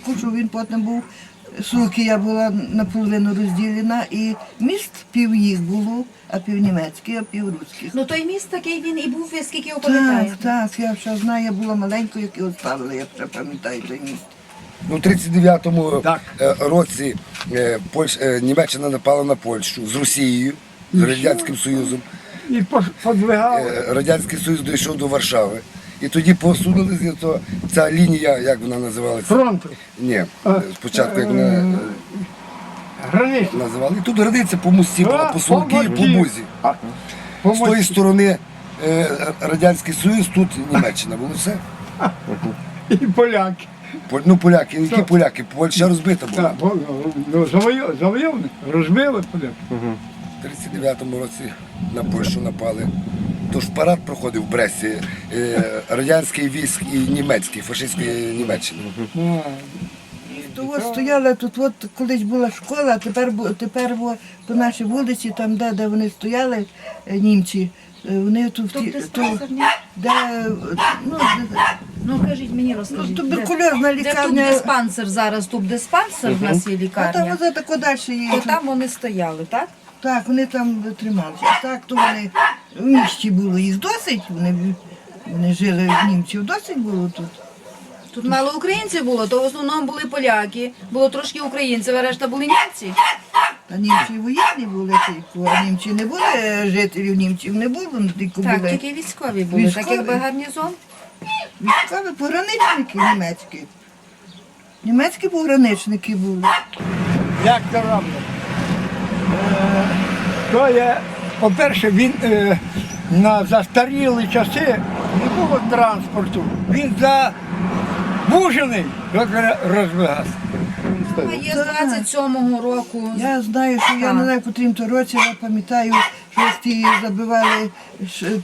кучу, він потім був. Сулкія була наполовину розділена, і міст пів їх було, а пів німецький, а пів руських. Ну той міст такий він і був, скільки його Так, пам'ятаєте? так, я ще знаю, я була маленькою, як його ставили, я ще пам'ятаю той міст. Ну, У 39-му Так. е, році е, Польщ, е, Німеччина напала на Польщу з Росією, з Радянським Союзом. І подвигали. Е, Радянський Союз дійшов до Варшави. І тоді посунулися, то ця лінія, як вона називалася? Фронту. Ні, спочатку як вона е, Границю. називали. І тут границя по мості була, по Солки і по. Бузі. З тої сторони е, Радянський Союз, тут Німеччина було все. І поляки. Ну, поляки, які поляки, Польща розбита була. Ну, завойов- завойовник, розбили поляки. У 39-му році на Польщу напали. Тож парад проходив в Бресті, е, радянський військ і німецький, фашистської Німеччини. Ну, То от стояла тут, от колись була школа, а тепер, тепер по нашій вулиці, там де, де вони стояли, е, німці, е, вони тут, в ті- Тобто то, де, ну, Ну кажіть мені, розкажіть. Ну, туберкульозна де, де лікарня. тубдиспансер зараз? Тубдиспансер в нас є а там лікарня. оце тако далі є. То там вони стояли, так? Так, вони там трималися. А так, то вони в місті було їх досить, вони, вони жили в німців, досить було тут. Тут мало українців було, то в основному були поляки, було трошки українців, а решта були німці. Та німці воєнні були тільки, а німці не були, е, жителів німців не було, ну, тільки Так, були тільки військові були, Військові? так якби гарнізон. військові пограничники німецькі. Німецькі пограничники були. як це роблять? Е, То є, по-перше, він е, на застарілі часи не було транспорту. Він забужений, як розбігався. Є з 27-го року. Я знаю, що я не знаю, по трім то році, я пам'ятаю, що ті забивали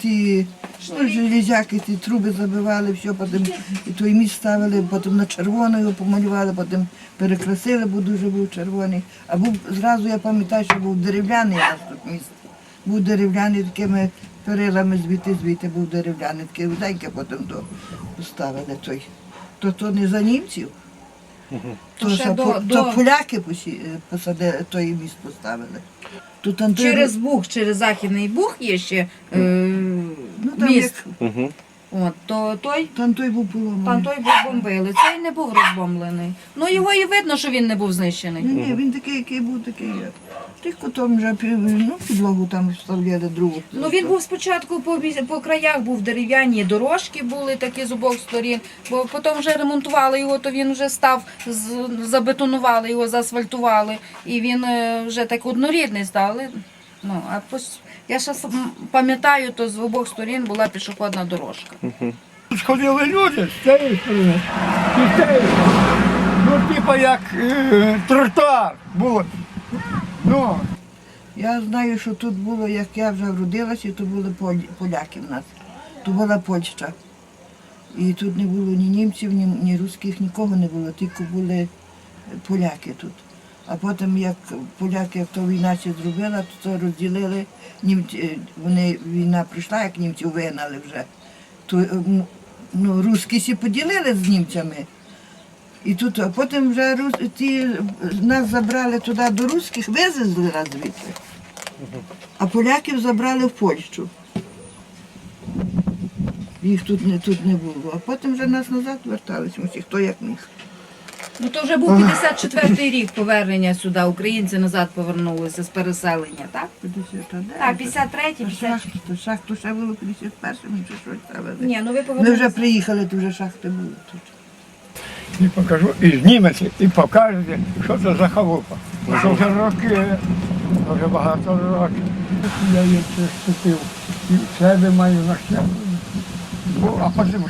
ті ну, железяки, ті труби забивали, все, потім і той міст ставили, потім на червоно його помалювали, потім перекрасили, бо дуже був червоний. А був зразу я пам'ятаю, що був дерев'яний тут міст. Був дерев'яний такими перилами звідти, звідти був дерев'яний, такий руденький, потім то поставили той. То то не за німців. То То, ще до- по- до- то поляки посі- посадили, той міст поставили. Тут Андрій- Через Буг, через Західний Буг є ще е, ну, там, міст. як, От, то той, там той був поломаний. там той був бомбили. Цей не був розбомблений. Ну його і видно, що він не був знищений. Ні, ні, він такий, який був, такий є. Тільки там вже пів- ну, підлогу там вставляли другу. Ну він був спочатку по, по краях був дерев'яні дорожки були такі з обох сторін, бо потім вже ремонтували його, то він вже став з- забетонували його, заасфальтували, і він е, вже так однорідний став. Ну, а пос... я ще сам пам'ятаю, то з обох сторін була пішохідна дорожка. Сходили люди з цієї сторони з цієї. Ну, типа як е, тротуар було. Ну, Я знаю, що тут було, як я вже вродилася, то були поляки в нас. То була Польща. І тут не було ні німців, ні, ні русських, нікого не було, тільки були поляки тут. А потім, як поляки, як то війна ще зробила, то це розділили. Німці, е, вони, війна прийшла, як німців вигнали вже. То ну, русські всі поділили з німцями. І тут, а потім вже рус, ті, нас забрали туди до русських, вивезли нас звідти. А поляків забрали в Польщу. Їх тут не, тут не було. А потім вже нас назад вертались, усі, хто як міг. Ну то вже був 54-й рік повернення сюди. Українці назад повернулися з переселення, так? 50, а? Так, 53-й, 50 Шахту, шахту ще було 51-му чи щось ставили. Ні, ну ви Ми вже приїхали, то вже шахти були тут. І покажу, і зніметься, і покажете, що це за халупа. Це вже роки, вже багато років. Я її вступив, і себе маю на. Бо, а потім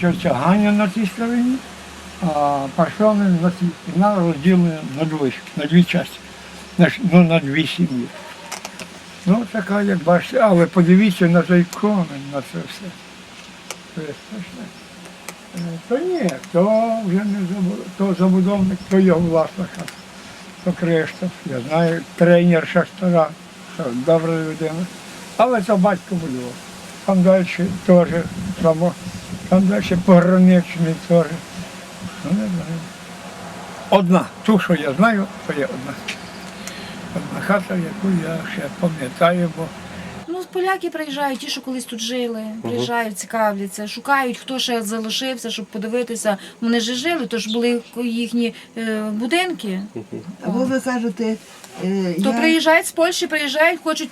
тьотя Ганя на цій стороні, а паршони на цій. І нас на дві, на дві частини, ну, на дві сім'ї. Ну, така, як бачите, але подивіться на той комін, на це все. Це страшне. Е, То ні, то вже не забудовник, то забудовник, то його власна хата. То Криштоф, я знаю, тренер Шахтара, добра людина. Але це батько будував. Там далі теж само, там далі пограничний теж. Ну, не знаю. Одна. Ту, що я знаю, то є одна. Одна хата, яку я ще пам'ятаю, бо Ну, поляки приїжджають, ті, що колись тут жили, приїжджають, цікавляться, шукають, хто ще залишився, щоб подивитися. Вони ж жили, то ж були їхні е, будинки. Або ви кажете, е, То я, приїжджають з Польщі, приїжджають, хочуть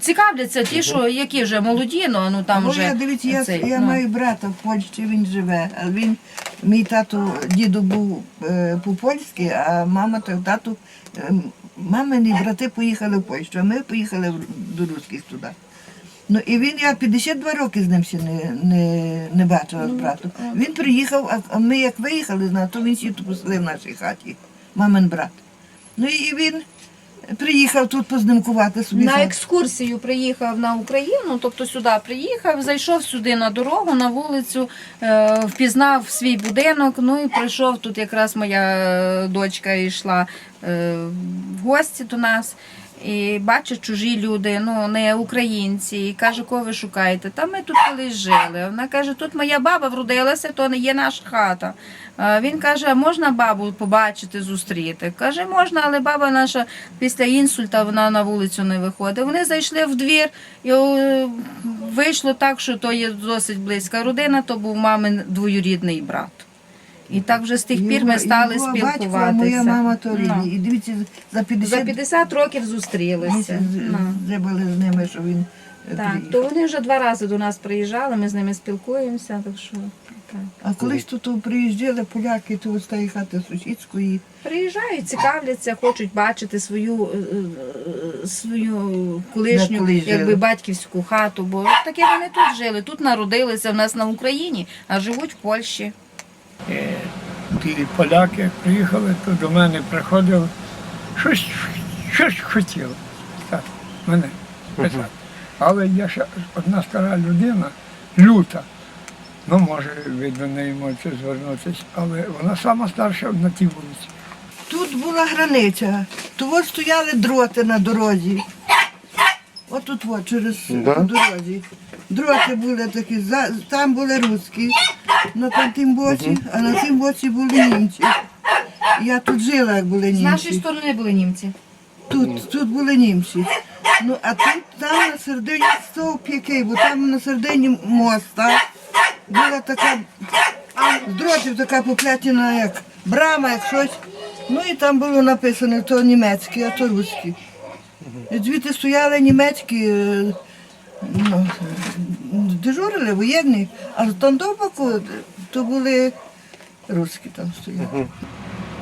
цікавляться, ті, що які вже молоді, ну, ну там або вже. я дивіться, я, цей, я ну. маю брата в Польщі, він живе. А він, мій тато, діду був е, по-польськи, а мама та тату, е, мамині брати поїхали в Польщу, а ми поїхали в- до русських туди. Ну і він, я 52 роки з ним ще не, не, не бачила з братом. Він приїхав, а, ми як виїхали, на, то він сіту поселив в нашій хаті, мамин брат. Ну і він приїхав тут познимкувати собі. На екскурсію приїхав на Україну, тобто сюди приїхав, зайшов сюди на дорогу, на вулицю, е, впізнав свій будинок. Ну і прийшов тут якраз моя е, дочка йшла е, в гості до нас. І бачить чужі люди, ну не українці, і каже, кого ви шукаєте? Та ми тут колись жили. Вона каже, тут моя баба вродилася, то не є наша хата. Він каже, можна бабу побачити, зустріти? Каже, можна, але баба наша після інсульта вона на вулицю не виходить. Вони зайшли в двір, і вийшло так, що то є досить близька родина, то був мамин двоюрідний брат. І так вже з тих пір ми стали його спілкуватися. Батько, а моя мама то рідні. І дивіться, за 50, За 50 років зустрілися. Ну. зробили з ними, що він е, Так, приїхав. то вони вже два рази до нас приїжджали, ми з ними спілкуємося, так що так. А колись тут приїжджали поляки, то з тієї хати сусідської. Приїжджають, цікавляться, хочуть бачити свою, е, е, свою колишню, колись якби жили. батьківську хату, бо таке вони тут жили, тут народилися в нас на Україні, а живуть в Польщі. Е, ті поляки приїхали, то до мене приходили, щось, щось хотіли так, мене питати. Але я ще одна стара людина, люта. Ну, може, ви до неї можете звернутися, але вона сама старша на тій вулиці. Тут була границя, тут стояли дроти на дорозі. От тут от, через Да? дорозі. Дроти були такі, там були русські, на там тим боці, а на тим боці були німці. Я тут жила, як були З німці. нашої сторони були німці. Тут, тут були німці. Ну, а тут там на середині стовп який, бо там на середині моста була така з дротів така поплетена, як брама, як щось. Ну і там було написано, то німецькі, а то русські. І звідти стояли німецькі, е, ну, дежурили, воєнні, а там до боку то були русські там стояли.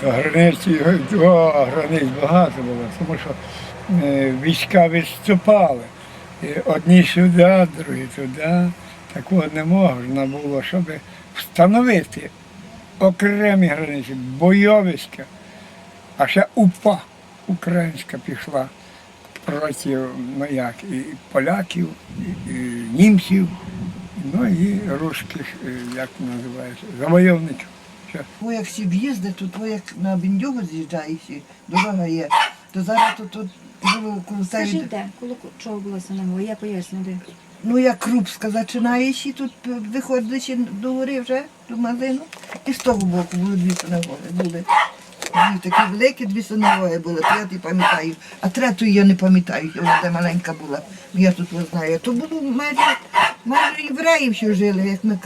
Границі, о, границь багато було, тому що е, війська відступали. Одні сюди, другі туди. Такого не можна було, щоб встановити окремі границі, бойовиська, а ще УПА українська пішла проти ну як, і поляків, і, і німців, ну і русських, е, як називається, завойовників. Бо як всі в'їзди, то то як на Бендюгу з'їжджаєш, і дорога є, то зараз то тут було коло Скажіть, де? Коло чого було самого? Я поясню, де. ну як Крупська починаєш, і тут виходиш до гори вже, до магазину. І з того боку були дві синагоги. Були. Такі великі дві синової були, ті пам'ятаю. А третю я не пам'ятаю, я вже маленька була. Я тут не знаю. То було майже, майже євреїв, що жили, як ми казали.